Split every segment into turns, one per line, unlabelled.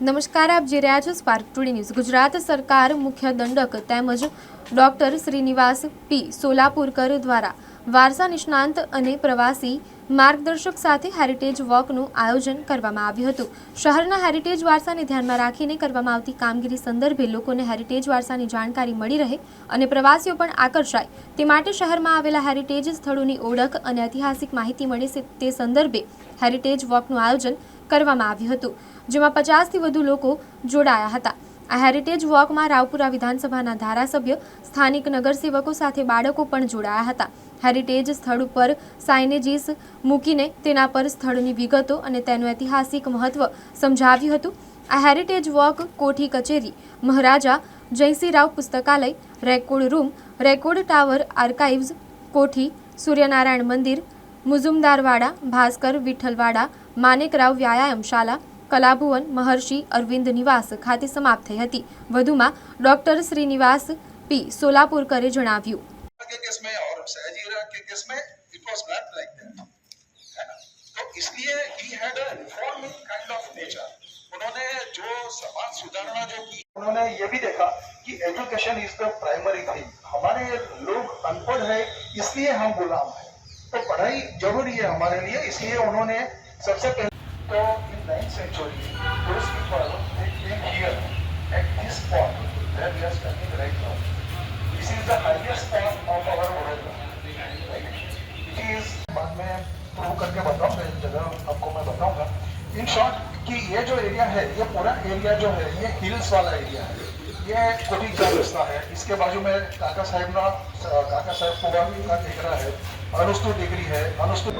નમસ્કાર, આપ જે રહ્યા છો સ્પાર્ક ટુડે ન્યૂઝ ગુજરાત સરકાર, મુખ્ય દંડક તેમજ ડોક્ટર શ્રીનિવાસ પી. સોલાપુરકર દ્વારા વારસા નિષ્ણાંત અને પ્રવાસી માર્ગદર્શક સાથે હેરિટેજ વોકનું આયોજન કરવામાં આવ્યું હતું. શહેરના હેરિટેજ વારસાને ધ્યાનમાં રાખીને કરવામાં આવતી કામગીરી સંદર્ભે લોકોને હેરિટેજ વારસાની જાણકારી મળી રહે અને પ્રવાસીઓ પણ આકર્ષાય. તે માટે શહેરમાં આવેલા હેરિટેજ સ્થળોની ઓળખ અને ઐતિહાસિક માહિતી મળે તે સંદર્ભે હેરિટેજ વોકનું આયોજન કરવામાં આવ્યું હતું, જેમાં પચાસથી વધુ લોકો જોડાયા હતા. આ હેરિટેજ વોકમાં રાવપુરા વિધાનસભાના ધારાસભ્ય, સ્થાનિક નગરસેવકો સાથે બાળકો પણ જોડાયા હતા. હેરિટેજ સ્થળ ઉપર સાઇનેજીસ મૂકીને તેના પર સ્થળની વિગતો અને તેનું ઐતિહાસિક મહત્વ સમજાવ્યું હતું. આ હેરિટેજ વોક કોઠી કચેરી, મહારાજા જયસિંહરાવ પુસ્તકાલય, record room, record tower archives કોઠી, સૂર્યનારાયણ મંદિર મુઝુમદારવાડા ભાસ્કર વિઠ્ઠલવાડા માનેકરાવ વ્યાયામશાલા કલાભુવન મહર્ષિ અરવિંદ નિવાસ ખાતે સમાપ્ત થઈ હતી વધુમાં ડોક્ટર શ્રીનિવાસ પી સોલાપુરકરે જણાવ્યું
के केस में और सहजीरा के केस में it was not like that है ना तो इसलिए ही had a reforming kind of nature उन्होंने जो समाज सुधारना जो की उन्होंने ये भी देखा कि education is the primary thing हमारे लोग अनपढ़ है इसलिए हम गुलाम है तो पढ़ाई ज़रूरी है हमारे लिए, इसलिए उन्होंने सबसे पहले तो in ninth century at this we are standing right now this is the highest of our world it is बाद में प्रूव करके बताऊँगा इस जगह आपको मैं बताऊँगा। इन शॉर्ट कि ये जो एरिया है, ये पूरा एरिया जो है, ये हिल्स वाला एरिया है। ये कोटी का रास्ता है इसके बाजू में काका साहेब ना काका साहेब पुरा का टेकरा है अनुस्तुत डिग्री है अनुस्तुत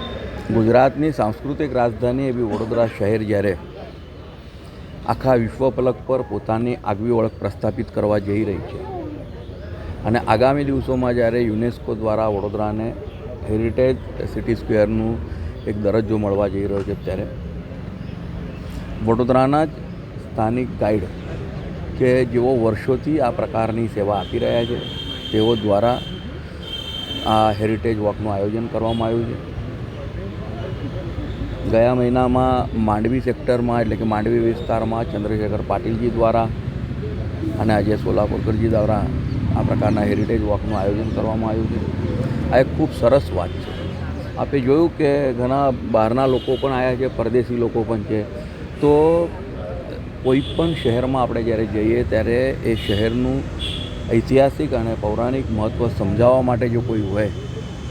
ગુજરાતની સાંસ્કૃતિક રાજધાની એવી વડોદરા શહેર જ્યારે આખા વિશ્વ પલક પર પોતાની આગવી ઓળખ પ્રસ્થાપિત કરવા જઈ રહી છે અને આગામી દિવસોમાં જ્યારે યુનેસ્કો દ્વારા વડોદરાને હેરિટેજ સિટી સ્ક્વેરનું એક દરજ્જો મળવા જઈ રહ્યો છે ત્યારે વડોદરાના જ સ્થાનિક ગાઈડ કે જેઓ વર્ષોથી આ પ્રકારની સેવા આપી રહ્યા છે, તેઓ દ્વારા આ હેરિટેજ વોકનું આયોજન કરવામાં આવ્યું છે. ગયા મહિનામાં માંડવી સેક્ટરમાં એટલે કે માંડવી વિસ્તારમાં ચંદ્રશેખર પાટીલજી દ્વારા અને આજે સોલાપુરકરજી દ્વારા આ પ્રકારના હેરિટેજ વોકનું આયોજન કરવામાં આવ્યું છે. આ એક ખૂબ સરસ વાત છે. આપણે જોયું કે ઘણા બહારના લોકો પણ આવ્યા છે, પરદેશી લોકો પણ છે. તો કોઈ પણ શહેરમાં આપણે જ્યારે જઈએ ત્યારે એ શહેરનું ઐતિહાસિક અને પૌરાણિક મહત્ત્વ સમજાવવા માટે જો કોઈ હોય,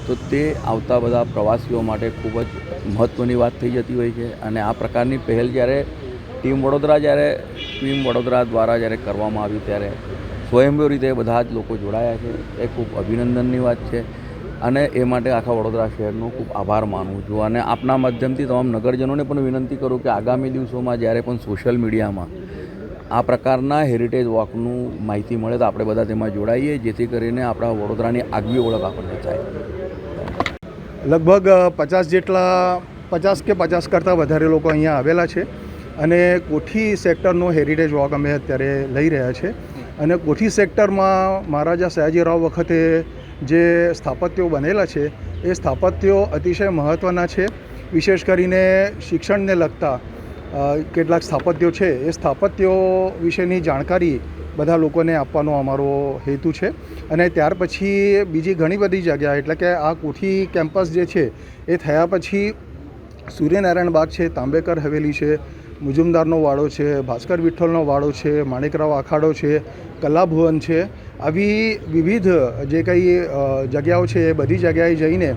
તો તે આવતા બધા પ્રવાસીઓ માટે ખૂબ જ મહત્ત્વની વાત થઈ જતી હોય છે. અને આ પ્રકારની પહેલ જ્યારે ટીમ વડોદરા જ્યારે, ટીમ વડોદરા દ્વારા જ્યારે કરવામાં આવી ત્યારે સ્વયંભૂ રીતે બધા જ લોકો જોડાયા છે. એ ખૂબ અભિનંદનની વાત છે. અને એ માટે આખા વડોદરા શહેરનો ખૂબ આભાર માનું છું. અને આપના માધ્યમથી તમામ નગરજનોને પણ વિનંતી કરું કે આગામી દિવસોમાં જ્યારે પણ સોશિયલ મીડિયામાં આ પ્રકારના હેરિટેજ વોકનું માહિતી મળે તો આપણે બધા તેમાં જોડાઈએ, જેથી કરીને આપણા વડોદરાની આગવી ઓળખ આપણને થાય.
લગભગ પચાસ જેટલા, પચાસ કે પચાસ કરતાં વધારે લોકો અહીંયા આવેલા છે. અને કોઠી સેક્ટરનો હેરિટેજ વોક અમે અત્યારે લઈ રહ્યા છે. અને કોઠી સેક્ટરમાં મહારાજા સયાજીરાવ વખતે જે સ્થાપત્યો બનેલા છે, એ સ્થાપત્યો અતિશય મહત્ત્વના છે. વિશેષ કરીને શિક્ષણને લગતા કેટલાક સ્થાપત્યો છે, એ સ્થાપત્યો વિશેની જાણકારી બધા લોકોને આપવાનો અમારો હેતુ છે. અને ત્યાર પછી બીજી ઘણી બધી જગ્યા, એટલે કે આ કોઠી કેમ્પસ જે છે, એ થયા પછી સૂર્યનારાયણ બાગ છે, તાંબેકર હવેલી છે મુજુમદારનો વાડો છે, ભાસ્કર વિઠ્ઠલનો વાડો છે, માણેકરાવ આખાડો છે, કલાભુવન છે, આવી વિવિધ જે કંઈ જગ્યાઓ છે એ બધી જગ્યાએ જઈને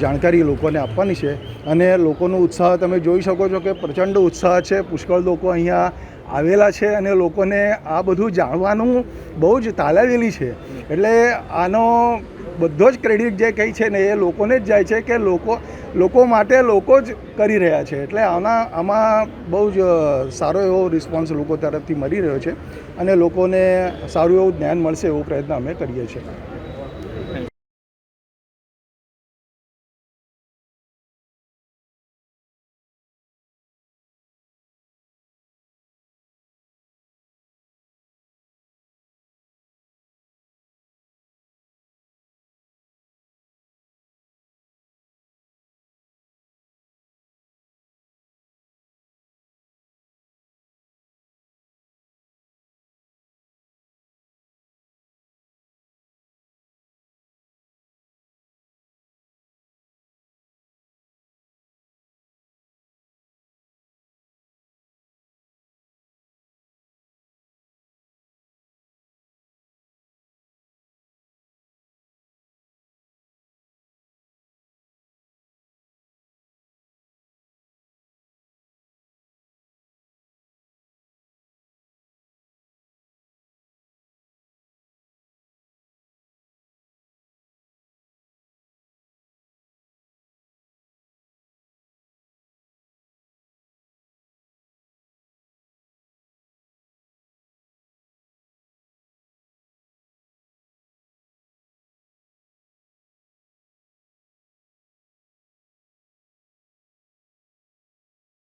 જાણકારી લોકોને આપવાની છે. અને લોકોનો ઉત્સાહ તમે જોઈ શકો છો કે પ્રચંડ ઉત્સાહ છે. પુષ્કળ લોકો અહીંયા આવેલા છે અને લોકોને આ બધું જાણવાનું બહુ જ તાલાવેલી છે. એટલે આનો બધો જ ક્રેડિટ જે કંઈ છે ને એ લોકોને જ જાય છે કે લોકો લોકો માટે લોકો જ કરી રહ્યા છે. એટલે આના, આમાં બહુ જ સારો એવો રિસ્પોન્સ લોકો તરફથી મળી રહ્યો છે અને લોકોને સારું એવું જ્ઞાન મળશે એવો પ્રયત્ન અમે કરીએ છીએ.